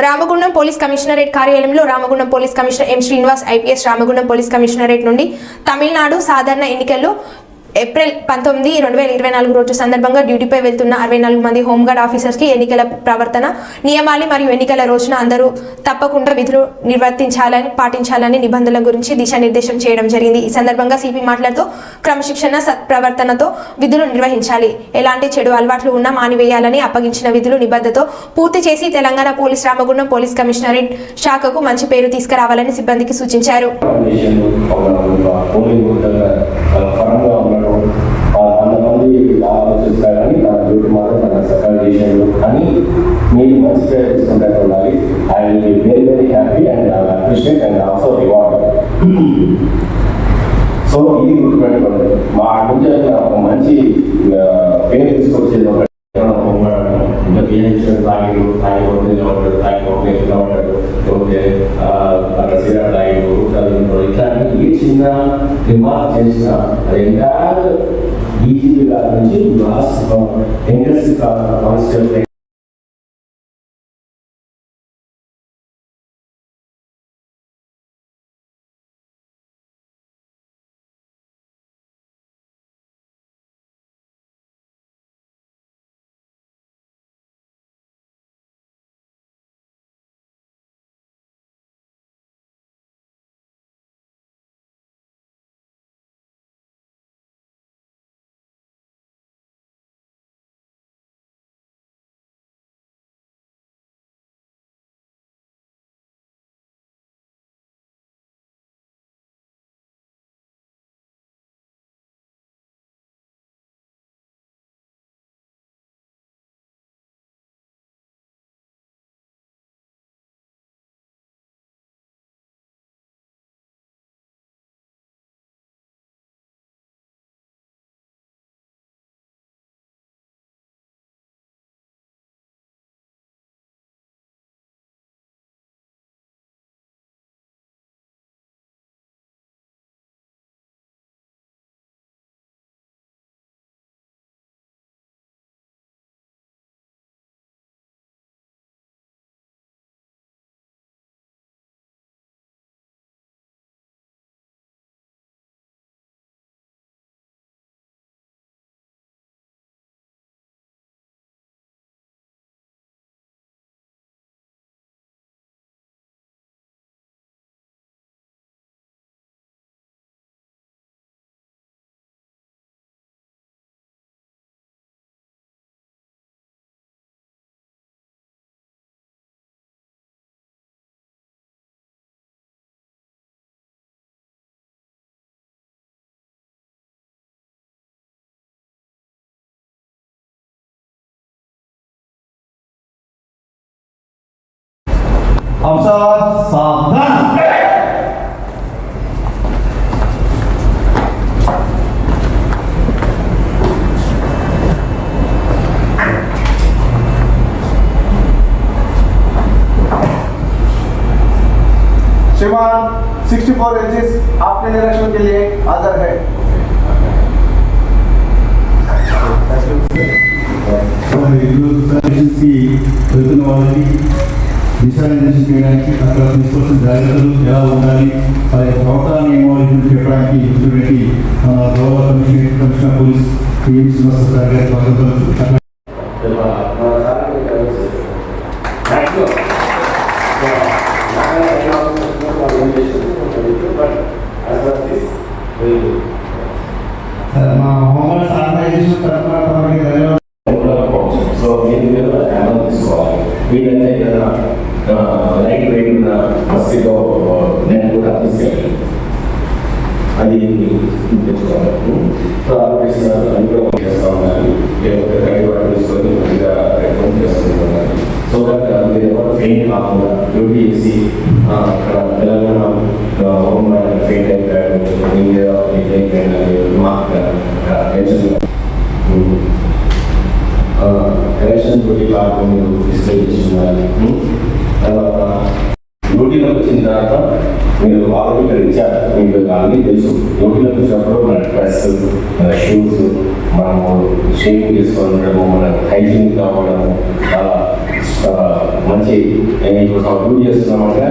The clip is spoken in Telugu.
రామగుండం పోలీస్ కమిషనరేట్ కార్యాలయంలో Ramagundam police commissioner M Srinivas IPS Ramagundam police commissionerate నుండి తమిళనాడు సాధారణ ఎన్నికల్లో ఏప్రిల్ పంతొమ్మిది రెండు వేల ఇరవై నాలుగు రోజు సందర్భంగా డ్యూటీపై వెళ్తున్న అరవై నాలుగు మంది హోంగార్డ్ ఆఫీసర్స్కి ఎన్నికల ప్రవర్తన నియమాలు మరియు ఎన్నికల రోజున అందరూ తప్పకుండా విధులు నిర్వర్తించాలని పాటించాలని నిబంధనల గురించి దిశానిర్దేశం చేయడం జరిగింది ఈ సందర్భంగా సిపి మాట్లాడుతూ క్రమశిక్షణ సత్ప్రవర్తనతో విధులు నిర్వహించాలి ఎలాంటి చెడు అలవాట్లు ఉన్నా మానివేయాలని అప్పగించిన విధులు నిబద్ధతో పూర్తి చేసి Telangana police Ramagundam police commissionerate శాఖకు మంచి పేరు తీసుకురావాలని సిబ్బందికి సూచించారు వంద మంది కానీ తన డ్యూటీ మాత్రం తన సఫల్ చేసాడు అని మీరు మంచి పేరు తీసుకుంటే ఉండాలి. I will be very very happy and appreciate and also reward so ఇది గుర్తుపెట్టుకోండి. మా నుంచి ఒక మంచి పేరు తీసుకొచ్చేది ఒక ఇంకా తాగి తాగి కొట్టి నిలబడ్డాడు తాగి కొట్టి నిలబడ్డాడు లేకపోతే అక్కడ చిన్న రిమార్క్ చేసిన అది entire డీజీపీ గారి నుంచి లాస్ట్ యంగెస్ట్ हम सब सावधान। श्रीमान 64 इंचेस आपके निरीक्षण के लिए आदर है। అక్కడ తీసుకోవాల్సిన జాగ్రత్తలు ఎలా ఉండాలి ఆ యొక్క ప్రవర్తన నియమావళి గురించి చెప్పడానికి ఇటువంటి మన గౌరవ commissioner commissioner police PM Srinivasa sir గారి స్వాగతం అట్లా సార్ మా హోంగార్డ్ ఆర్గనైజేషన్ తరఫున తమకి లైట్ వెయిట్ ఉన్న బస్సులో నేను కూడా తీసుకెళ్ళాను అది తెచ్చుకోవాలి సో ఆర్టిస్ట్ అందులో చేస్తూ లేకపోతే తీసుకొని మంచిగా సో దట్ మీరు ఎవరు కాకుండా డ్యూటీ చేసి అక్కడ తెలంగాణ మీరు తర్వాత డ్యూటీలోకి వచ్చిన తర్వాత మీరు ఆల్రెడీ ఇక్కడ ఇచ్చారు మీకు అన్నీ తెలుసు డ్యూటీలోకి వచ్చినప్పుడు మన డ్రెస్ మన షూస్ మనము షేవింగ్ చేసుకోవడము మన హైజీన్ కావడము చాలా మంచి ఇప్పుడు డ్యూటీ చేస్తున్నామంటే